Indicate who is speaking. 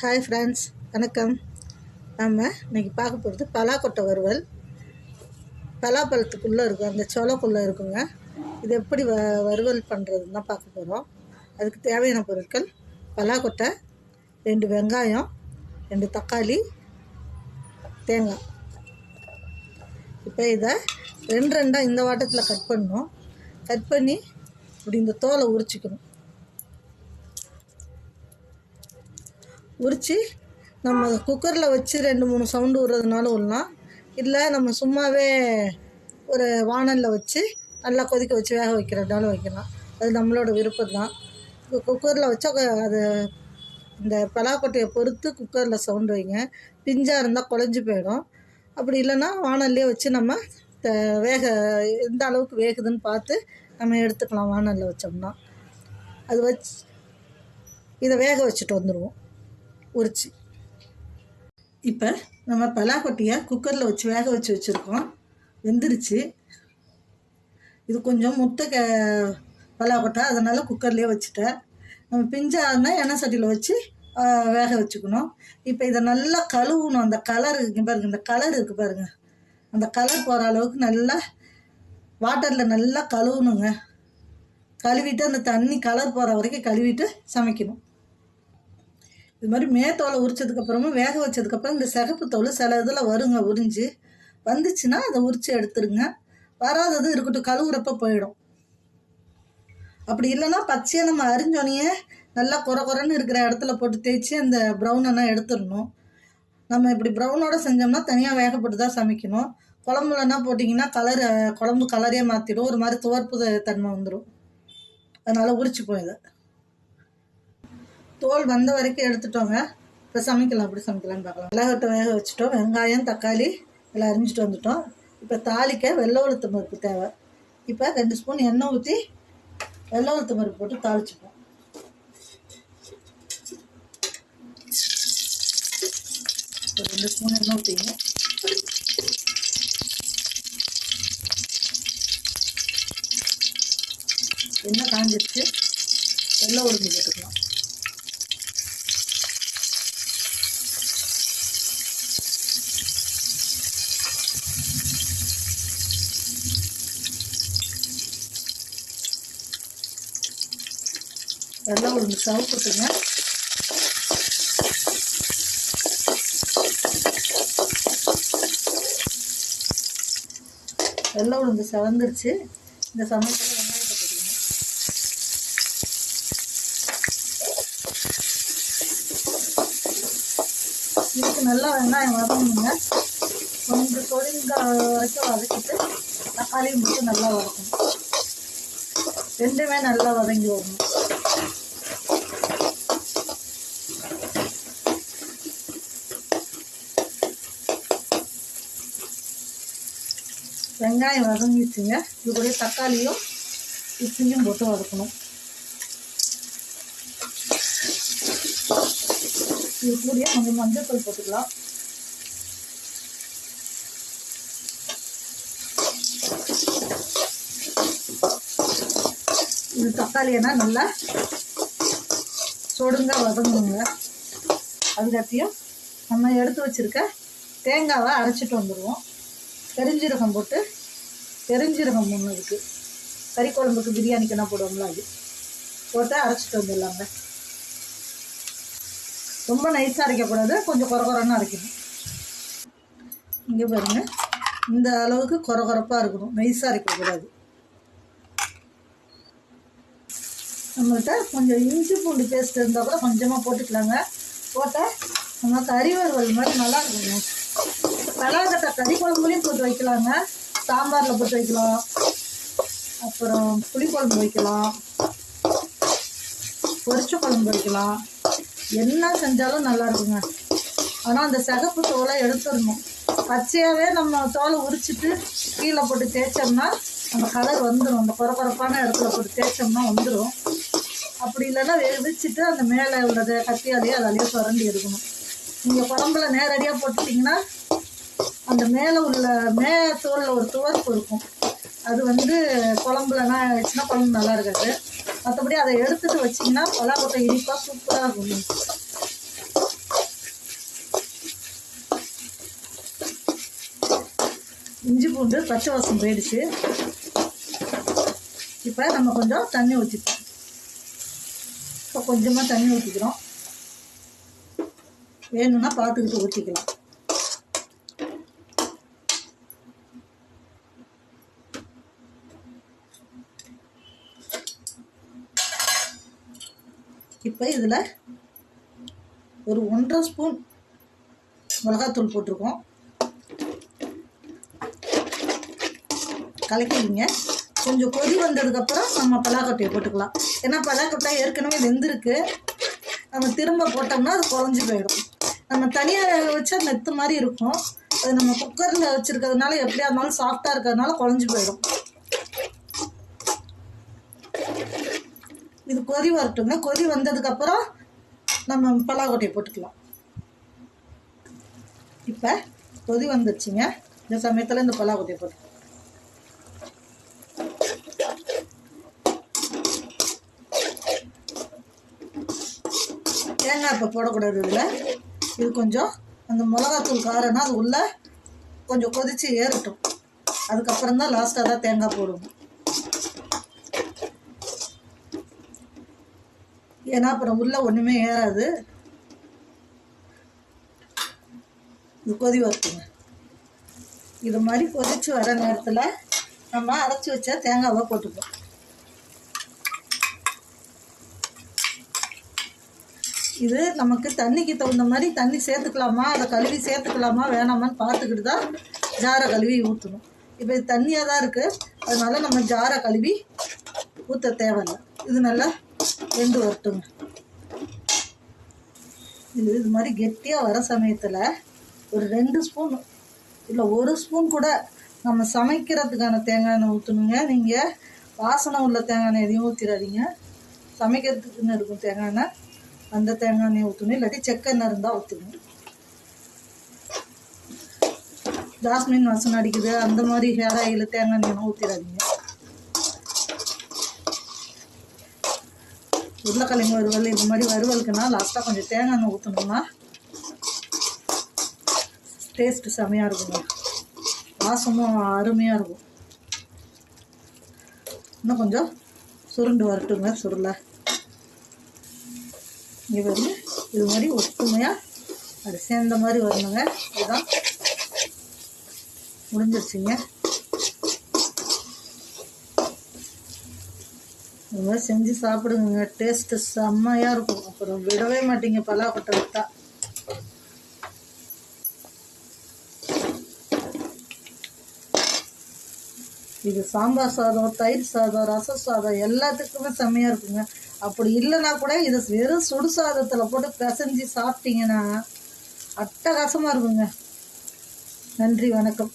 Speaker 1: Hi friends வணக்கம். நம்ம இன்றைக்கி பார்க்க போகிறது பலாக்கொட்டை வறுவல். பலாப்பழத்துக்குள்ளே இருக்கும் அந்த சோளக்குள்ளே இருக்குங்க. இது எப்படி வ வறுவல் பண்ணுறதுன்னு தான் பார்க்க போகிறோம் அதுக்கு தேவையான பொருட்கள் பலாக்கொட்டை ரெண்டு வெங்காயம் ரெண்டு தக்காளி தேங்காய். இப்போ இதை ரெண்டு ரெண்டாக இந்த வாட்டத்தில் கட் பண்ணணும் கட் பண்ணி இப்படி இந்த தோலை உரிச்சிக்கணும். உரித்து நம்ம குக்கரில் வச்சு ரெண்டு மூணு சவுண்டு விடுறதுனால விடலாம் இல்லை நம்ம சும்மாவே ஒரு வானலில் வச்சு நல்லா கொதிக்க வச்சு வேக வைக்கிறதுனாலும் வைக்கலாம். அது நம்மளோட விருப்பம் தான் குக்கரில் வச்சா அது இந்த பலாக்கொட்டையை பொறுத்து குக்கரில் சவுண்டு வைங்க. பிஞ்சாக இருந்தால் குழஞ்சி போயிடும். அப்படி இல்லைன்னா வானல்லையே வச்சு நம்ம வேக எந்த அளவுக்கு வேகுதுன்னு பார்த்து நம்ம எடுத்துக்கலாம் வானலில் வச்சோம்னா. அது வச்சு இதை வேக வச்சுட்டு வந்துடுவோம் உரிச்சு. இப்போ நம்ம பலாக்கொட்டியை குக்கரில் வச்சு வேக வச்சு வச்சுருக்கோம். வெந்துருச்சு. இது கொஞ்சம் முட்டை க பலாக்கொட்டை அதனால் குக்கர்லேயே வச்சுட்டேன். நம்ம பிஞ்சாருன்னா எண்ணெய் சட்டியில் வச்சு வேக வச்சுக்கணும். இப்போ இதை நல்லா கழுவணும். அந்த கலர் இருக்கு பாருங்க இந்த கலர் இருக்குது பாருங்கள் அந்த கலர் போகிற அளவுக்கு நல்லா வாட்டரில் நல்லா கழுவணுங்க. கழுவிட்டு அந்த தண்ணி கலர் போகிற வரைக்கும் கழுவிட்டு சமைக்கணும். இது மாதிரி மேத்தோலை உரிச்சதுக்கப்புறமும் வேக வச்சதுக்கப்புறம் இந்த சிகப்பு தோல் சில இதில் வருங்க உறிஞ்சு. வந்துச்சுன்னா அதை உரித்து எடுத்துருங்க. வராதது இருக்கட்டும் கழுவுறப்ப போயிடும். அப்படி இல்லைன்னா பச்சையாக நம்ம அரிஞ்சோனையே நல்லா குறை குறைன்னு இருக்கிற இடத்துல போட்டு தேய்ச்சி அந்த ப்ரௌனெல்லாம் எடுத்துடணும். நம்ம இப்படி ப்ரௌனோட செஞ்சோம்னா தனியாக வேகப்பட்டு தான் சமைக்கணும். குழம்புலன்னா போட்டிங்கன்னா கலர் குழம்பு கலரே மாற்றிடும் ஒரு மாதிரி துவர்ப்பு தன்மை வந்துடும் அதனால் உரிச்சு போயிடுது தோல் வந்த வரைக்கும் எடுத்துட்டோங்க. இப்போ சமைக்கலாம் அப்படி சமைக்கலாம்னு பார்க்கலாம். மிளகட்டை வேக வச்சுட்டோம் வெங்காயம் தக்காளி எல்லாம் அரிஞ்சிட்டு வந்துட்டோம். இப்போ தாளிக்க வெள்ளை உளுத்து பருப்பு தேவை. இப்போ ரெண்டு ஸ்பூன் எண்ணெய் ஊற்றி வெள்ளை உளுத்து பருப்பு போட்டு தாளிச்சுப்போம். இப்போ ரெண்டு ஸ்பூன் எண்ணெய் ஊற்றிங்க எண்ணெய் காஞ்சிருச்சு. வெள்ளை உளுந்து போட்டுக்கலாம். வெள்ளை உளுந்து சவுக்குட்டுங்க வெள்ளை உளுந்து செவந்துருச்சு. இந்த சமயத்தில் வெங்காயத்தை போட்டுக்கணும் இதுக்கு நல்லா வெங்காயம் வதங்கணுங்க. கொஞ்சம் தொழில் வரைக்கும் வதக்கிட்டு தக்காளியும் போட்டு நல்லா வதக்கணும். ரெண்டுமே நல்லா வதங்கி வரணும். வெங்காயம் வதங்கிடுச்சுங்க இது கூட தக்காளியும் இட்லியும் போட்டு வதக்கணும். இது கூட கொஞ்சம் மஞ்சள் தூள் போட்டுக்கலாம். இது தக்காளியெல்லாம் நல்லா சொடுங்க வதங்கணுங்க அதுக்கத்தையும் நம்ம எடுத்து வச்சிருக்க தேங்காவை அரைச்சிட்டு வந்துடுவோம் பெருஞ்சீரகம் போட்டு பெருஞ்சீரகம் ஒன்று இருக்குது கறி குழம்புக்கு பிரியாணிக்கு என்ன போடுவோம்ல அது? போட்டு அரைச்சிட்டு வந்துடலாங்க. ரொம்ப நைஸாக அரைக்கக்கூடாது கொஞ்சம் குறகுறன்னு அரைக்கணும். இங்கே பாருங்கள் இந்த அளவுக்கு குறகுறப்பாக இருக்கணும். நைஸாக அரைக்கக்கூடாது. நம்மள்கிட்ட கொஞ்சம் இஞ்சி பூண்டு பேஸ்ட் இருந்தால் கூட கொஞ்சமாக போட்டுக்கலாங்க. போட்டால் நம்ம கறி வறுவல் மாதிரி நல்லா இருக்குங்க. கட்ட கறி குழம்புலையும் போட்டு வைக்கலாங்க. சாம்பாரில் போட்டு வைக்கலாம். அப்புறம் புளிக்குழம்பு வைக்கலாம். பொரிச்ச குழம்பு வைக்கலாம். என்ன செஞ்சாலும் நல்லா இருக்குங்க. ஆனால் அந்த சிகப்பு தோலை எடுத்துடணும். பச்சையாகவே நம்ம தோலை உரிச்சிட்டு கீழே போட்டு தேய்ச்சோம்னா அந்த கலர் வந்துடும் அந்த பரபரப்பான இடத்துல போட்டு தேய்ச்சோம்னா வந்துடும் அப்படி இல்லைன்னா வெடிச்சிட்டு அந்த மேலே உள்ளதை கத்தியாலேயே அதாலேயே சுரண்டி எடுக்கணும். நீங்கள் குழம்புல நேரடியாக போட்டுட்டிங்கன்னா அந்த மேலே உள்ள மே தோலில் ஒரு துவர்ப்பு இருக்கும் அது வந்து குழம்புலனா ஆயிடுச்சுன்னா குழம்பு நல்லா இருக்காது. மற்றபடி அதை எடுத்துட்டு வச்சிங்கன்னா பலாப்பழம் இனிப்பாக சூப்பராக இருக்கும். இஞ்சி பூண்டு பச்சை வாசம் போயிடுச்சு. இப்போ நம்ம கொஞ்சம் தண்ணி ஊற்றிப்போம் இப்போ கொஞ்சமாக தண்ணி ஊற்றிக்கிறோம் வேணும்னா பார்த்துக்கிட்டு ஊற்றிக்கலாம் இப்போ இதில் ஒரு ஒன்றரை ஸ்பூன் மிளகாத்தூள் போட்டிருக்கோம். கலக்கிவிங்க கொஞ்சம் கொதி வந்ததுக்கப்புறம் நம்ம பலாக்கொட்டையை போட்டுக்கலாம். ஏன்னா பலாக்கொட்டை ஏற்கனவே வெந்திருக்கு. நம்ம திரும்ப போட்டோம்னா அது குறைஞ்சி போயிடும். நம்ம தனியாக வேக வச்சா மெத்து மாதிரி இருக்கும். அது நம்ம குக்கரில் வச்சுருக்கிறதுனால எப்படியா இருந்தாலும் சாஃப்டாக இருக்கிறதுனால குறைஞ்சி போயிடும். இது கொதி வரட்டுங்க கொதி வந்ததுக்கப்புறம் நம்ம பலாக்கொட்டையை போட்டுக்கலாம். இப்போ கொதி வந்துடுச்சுங்க இந்த சமயத்தில் இந்த பலாக்கொட்டையை போட்டு தேங்காய் இப்போ போடக்கூடாது இதில். இது கொஞ்சம் அந்த மிளகாத்தூள் காரம்னா அது உள்ளே கொஞ்சம் கொதித்து ஏறட்டும். அதுக்கப்புறம் தான் லாஸ்ட்டாக தான் தேங்காய் போடுவோம் ஏன்னா அப்புறம் உள்ளே ஒன்றுமே ஏறாது. இது கொதி வரட்டுங்க. இது மாதிரி கொதிச்சு வர நேரத்தில் நம்ம அரைச்சி வச்ச தேங்காவை போட்டுப்போம். இது நமக்கு தண்ணிக்கு தகுந்த மாதிரி தண்ணி சேர்த்துக்கலாமா? அதை கழுவி சேர்த்துக்கலாமா? வேணாமான்னு பார்த்துக்கிட்டு தான் ஜாரை கழுவி ஊற்றணும் இப்போ இது தண்ணியாக தான் இருக்குது அதனால நம்ம ஜாரை கழுவி ஊற்ற தேவையில்லை. இது நல்லா வெந்து வரட்டுங்க இது இது மாதிரி கெட்டியாக வர சமயத்தில் ஒரு ரெண்டு ஸ்பூன் இல்லை ஒரு ஸ்பூன் கூட நம்ம சமைக்கிறதுக்கான தேங்காய் எண்ணெய் ஊற்றணுங்க நீங்கள் வாசனை உள்ள தேங்காய் எண்ணெய் எதையும் ஊற்றிடாதீங்க சமைக்கிறதுக்குன்னு இருக்கும் தேங்காய் எண்ணெய் அந்த தேங்காய் எண்ணெய் ஊற்றணும் இல்லாட்டி செக்கெண்ணெய் இருந்தால் ஊற்றணும் ஜாஸ்மின் வாசனை அடிக்குது. அந்த மாதிரி ஹேர் ஆயில் தேங்காய் எண்ணெய் ஊற்றிடாதீங்க உருளைக்கிழங்கு வறுவல் இந்த மாதிரி வறுவலுக்குன்னா லாஸ்ட்டாக கொஞ்சம் தேங்காய் எண்ணெய் ஊற்றணும்னா டேஸ்ட்டு செமையாக இருக்குங்க. வாசமும் அருமையாக இருக்கும். இன்னும் கொஞ்சம் சுருண்டு வரட்டுங்க சுருளை. இங்கே வந்து இது மாதிரி ஒற்றுமையாக அது சேர்ந்த மாதிரி வரணுங்க. இதுதான். முடிஞ்சிருச்சுங்க. இது மாதிரி செஞ்சு சாப்பிடுங்க டேஸ்ட்டு செம்மையாக இருக்கும். அப்புறம் விடவே மாட்டீங்க. பலாக்கொட்டை விட்டா இது சாம்பார் சாதம் தயிர் சாதம் ரச சாதம் எல்லாத்துக்குமே செம்மையாக இருக்குங்க. அப்படி இல்லைன்னா கூட இது வெறும் சுடு சாதத்தில் போட்டு பிசைஞ்சு சாப்பிட்டீங்கன்னா அட்டகாசமாக இருக்குங்க. நன்றி வணக்கம்.